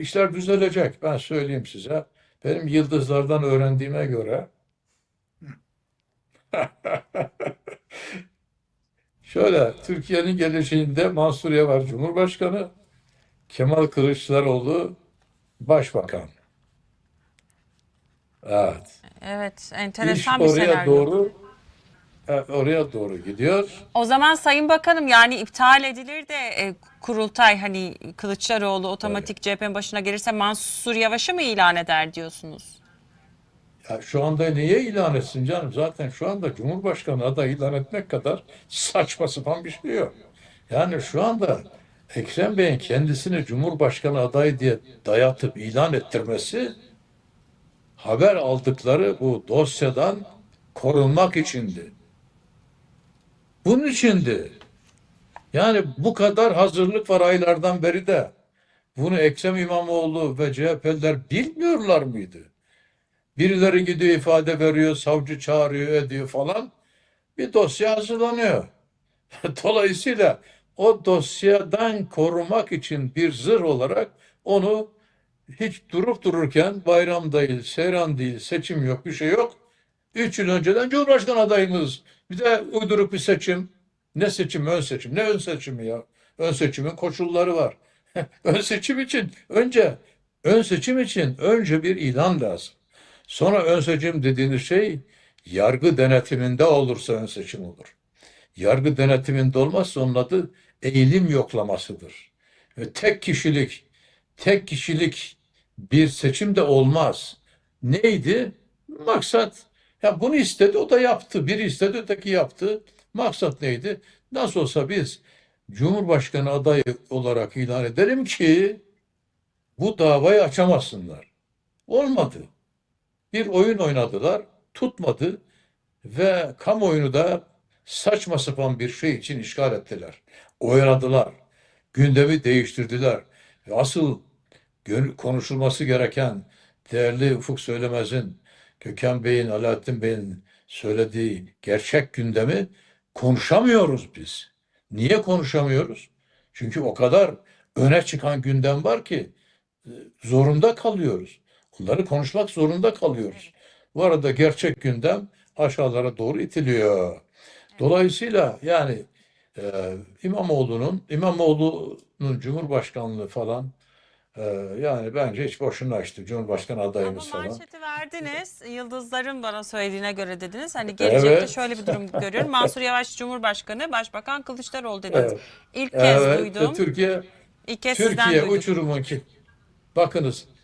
İşler düzelecek. Ben söyleyeyim size. Benim yıldızlardan öğrendiğime göre şöyle Türkiye'nin geleceğinde Mansur Yavaş Cumhurbaşkanı, Kemal Kılıçdaroğlu Başbakan. Evet. Evet, İş enteresan bir oraya senaryo. doğru evet, oraya doğru gidiyor. O zaman Sayın Bakanım yani iptal edilir de e, kurultay hani Kılıçdaroğlu otomatik CHP'nin başına gelirse Mansur Yavaş'ı mı ilan eder diyorsunuz? Ya şu anda niye ilan etsin canım? Zaten şu anda Cumhurbaşkanı adayı ilan etmek kadar saçma sapan bir şey yok. Yani şu anda Ekrem Bey'in kendisini Cumhurbaşkanı adayı diye dayatıp ilan ettirmesi haber aldıkları bu dosyadan korunmak içindi. Bunun içindi. Yani bu kadar hazırlık var aylardan beri de. Bunu Ekrem İmamoğlu ve CHP'liler bilmiyorlar mıydı? Birileri gidiyor ifade veriyor, savcı çağırıyor, ediyor falan. Bir dosya hazırlanıyor. Dolayısıyla o dosyadan korumak için bir zırh olarak onu hiç durup dururken bayram değil, seyran değil, seçim yok, bir şey yok. Üç yıl önceden Cumhurbaşkanı adayımız. Bir de uyduruk bir seçim. Ne seçim, ön seçim. Ne ön seçimi ya? Ön seçimin koşulları var. Ön seçim için önce ön seçim için önce bir ilan lazım. Sonra ön seçim dediğiniz şey yargı denetiminde olursa ön seçim olur. Yargı denetiminde olmazsa onun adı eğilim yoklamasıdır. Ve tek kişilik, tek kişilik bir seçim de olmaz. Neydi? Maksat, ya bunu istedi o da yaptı. Biri istedi öteki yaptı. Maksat neydi? Nasıl olsa biz Cumhurbaşkanı adayı olarak ilan edelim ki bu davayı açamasınlar. Olmadı. Bir oyun oynadılar, tutmadı ve kamuoyunu da saçma sapan bir şey için işgal ettiler. Oynadılar, gündemi değiştirdiler. Asıl konuşulması gereken değerli Ufuk Söylemez'in, Gökhan Bey'in, Alaaddin Bey'in söylediği gerçek gündemi konuşamıyoruz biz. Niye konuşamıyoruz? Çünkü o kadar öne çıkan gündem var ki e, zorunda kalıyoruz. Bunları konuşmak zorunda kalıyoruz. Bu arada gerçek gündem aşağılara doğru itiliyor. Dolayısıyla yani e, İmamoğlu'nun İmamoğlu'nun Cumhurbaşkanlığı falan e, yani bence hiç boşuna açtı Cumhurbaşkanı Ama adayımız falan. manşeti verdiniz. Yıldızların bana söylediğine göre dediniz. Hani gelecekte Evet. şöyle bir durum görüyorum. Mansur Yavaş Cumhurbaşkanı, Başbakan Kılıçdaroğlu dediniz. Evet. İlk kez Evet, duydum. Türkiye İlk kez sizden Türkiye duydum. uçurumun ki bakınız